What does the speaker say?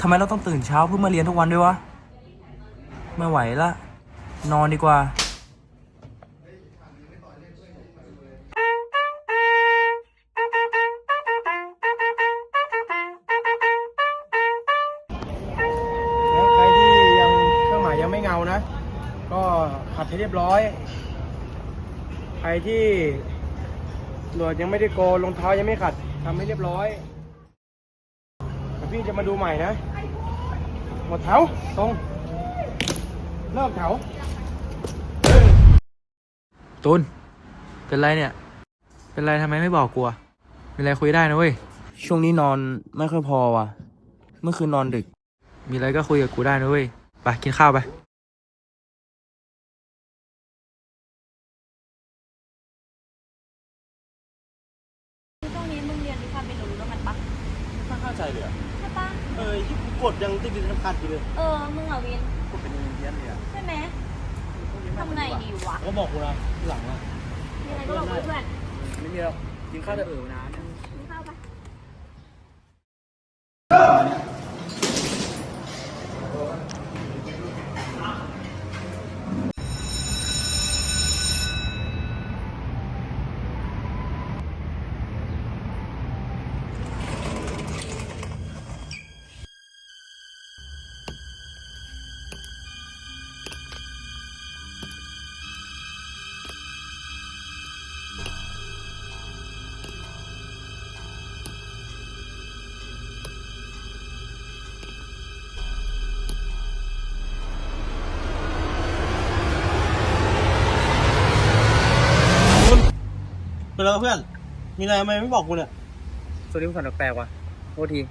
ทำไมเราต้องตื่นเช้าเพื่อมาเรียนทุกวันด้วยวะ ไม่ไหวละ นอนดีกว่า แล้วใครที่ยังเครื่องหมายยังไม่เงานะ ก็ขัดให้เรียบร้อย ใครที่หนวดยังไม่ได้โกนรองเท้ายังไม่ขัดทำให้เรียบร้อย พี่จะมาดูใหม่นะ หมดแถวตรง เลิกแถวตุนเป็นไรเนี่ย เป็นไรทำไมไม่บอกกลัวมีอะไรคุยได้นะเว้ย ช่วงนี้นอนไม่ค่อยพอว่ะ เมื่อคืนนอนดึก มีอะไรก็คุยกับกูได้นะเว้ย ไปกินข้าวไป เข้าใจเลยอะใช่ปะเออที่กูกดยังติดติดขัดอยู่เลยเออ มึงอะวิน กดเป็นเพี้ยนเลยอะใช่ไหมทำไงดีวะก็บอกกูนะหลังอะมีอะไรก็บอกเพื่อนไม่มีแล้วกินข้าวจะเออนะกินข้าวป เป็นแล้วเพื่อน มีอะไรทำไมไม่บอกกูเนี่ยสวัสดีคุณสันแปลกว่ะโทษทีเ